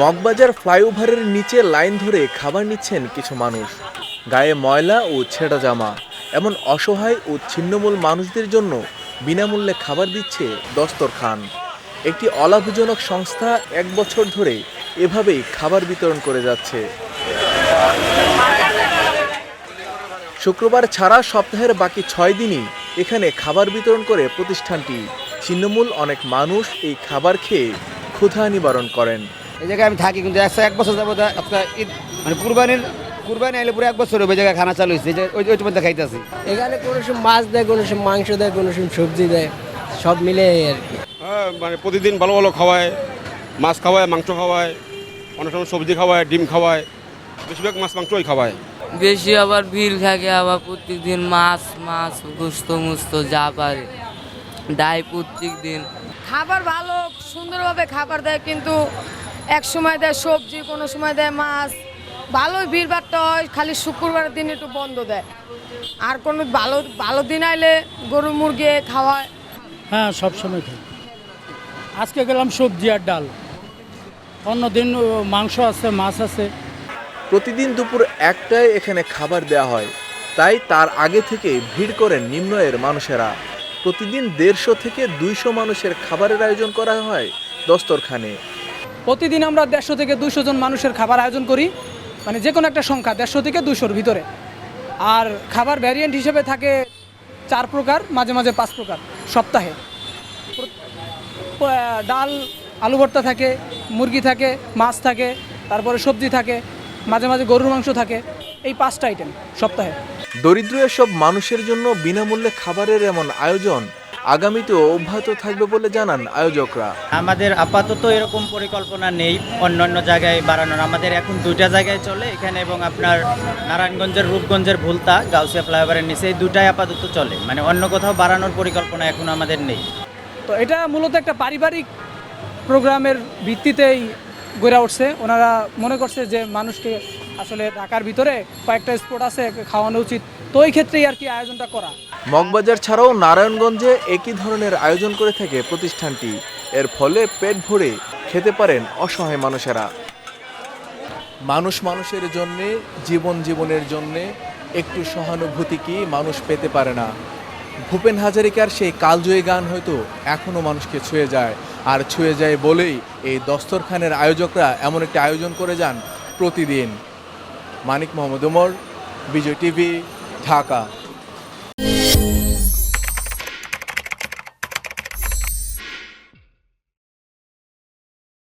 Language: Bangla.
মগবাজার ফ্লাইওভারের নিচে লাইন ধরে খাবার নিচ্ছেন কিছু মানুষ। গায়ে ময়লা ও ছেঁড়া জামা। এমন অসহায় ও ছিন্নমূল মানুষদের জন্য বিনামূল্যে খাবার দিচ্ছে দস্তরখান একটি অলাভজনক সংস্থা এক বছর ধরে এভাবেই খাবার বিতরণ করে যাচ্ছে। শুক্রবার ছাড়া সপ্তাহের বাকি ছয় দিনই এখানে খাবার বিতরণ করে প্রতিষ্ঠানটি। ছিন্নমূল অনেক মানুষ এই খাবার খেয়ে ক্ষুধা নিবারণ করেন। এই জায়গায় আমি থাকি কিন্তু একশো এক বছর যাব আপনার ঈদ মানে কুরবানির কুরবানি আইলে পুরো এক বছর হবে এই জায়গায় খানা চালু হয়েছে ওই ওই মধ্যে খাইতেছি এখানে কোনো সময় মাছ দেয় কোনো সময় মাংস দেয় কোনো সময় সবজি দেয় সব মিলে আর কি। হ্যাঁ মানে প্রতিদিন ভালো ভালো খাওয়ায় মাছ খাওয়ায় মাংস খাওয়ায় অনেক সময় সবজি খাওয়ায় ডিম খাওয়ায় বেশিরভাগ মাছ মাংসই খাওয়ায়। বেশি আবার ভিড় থাকে আবার প্রত্যেকদিন মাছ মাছ গুস্ত মুস্ত যা পারে ডাই প্রত্যেক দিন খাবার ভালো সুন্দরভাবে খাবার দেয় কিন্তু এক সময় দেয় সবজি কোনো সময় দেয় মাছ। ভালোই ভিড় বাড়তে হয় খালি শুক্রবারের দিন একটু বন্ধ দেয়। আর কোনো ভালো ভালো দিন আইলে গরু মুরগি খাওয়ায়। হ্যাঁ সব সময় খাই আজকে গেলাম সবজি আর ডাল। অন্যদিন ও, মাংস আছে মাছ আছে। প্রতিদিন দুপুর একটায় এখানে খাবার দেওয়া হয়। তাই তার আগে থেকে ভিড় করেন নিম্ন আয়ের মানুষেরা। প্রতিদিন দেড়শো থেকে দুইশো মানুষের খাবারের আয়োজন করা হয় দস্তরখানে। প্রতিদিন আমরা দেড়শো থেকে দুশো জন মানুষের খাবার আয়োজন করি মানে যে কোনো একটা সংখ্যা, দেড়শো থেকে দুশোর ভিতরে। আর খাবার ভ্যারিয়েন্ট হিসেবে থাকে চার প্রকার, মাঝে মাঝে পাঁচ প্রকার, সপ্তাহে। ডাল, আলু ভর্তা থাকে, মুরগি থাকে, মাছ থাকে, তারপরে সবজি থাকে, মাঝে মাঝে গরুর মাংস থাকে, এই পাঁচটা আইটেম সপ্তাহে। দরিদ্র এসব মানুষের জন্য বিনামূল্যে খাবারের এমন আয়োজন আগামীতেও অব্যাহত থাকবে বলে জানান আয়োজকরা। আমাদের আপাতত এরকম পরিকল্পনা নেই অন্য অন্য জায়গায় বাড়ানোর। আমাদের এখন দুইটা জায়গায় চলে এখানে এবং আপনার নারায়ণগঞ্জের রূপগঞ্জের ভুলতা গাউসিয়া ফ্লাইওভারের নিচে এই দুটাই আপাতত চলে। মানে অন্য কোথাও বাড়ানোর পরিকল্পনা এখন আমাদের নেই। তো এটা মূলত একটা পারিবারিক প্রোগ্রামের ভিত্তিতেই গড়ে উঠছে। ওনারা মনে করছে যে মানুষকে আসলে ঢাকার ভিতরে কয়েকটা স্পট আছে খাওয়ানো উচিত। তো ওই ক্ষেত্রেই আর কি আয়োজনটা করা। মগবাজার ছাড়াও নারায়ণগঞ্জে একই ধরনের আয়োজন করে থাকে প্রতিষ্ঠানটি। এর ফলে পেট ভরে খেতে পারেন অসহায় মানুষেরা। মানুষ মানুষের জন্যে, জীবন জীবনের জন্যে একটু সহানুভূতি কি মানুষ পেতে পারে না। ভূপেন হাজারিকার সেই কালজয়ী গান হয়তো এখনও মানুষকে ছুঁয়ে যায়। আর ছুঁয়ে যায় বলেই এই দস্তরখানের আয়োজকরা এমন একটি আয়োজন করে যান প্রতিদিন। মানিক মোহাম্মদ উমর বিজয় টিভি ঢাকা।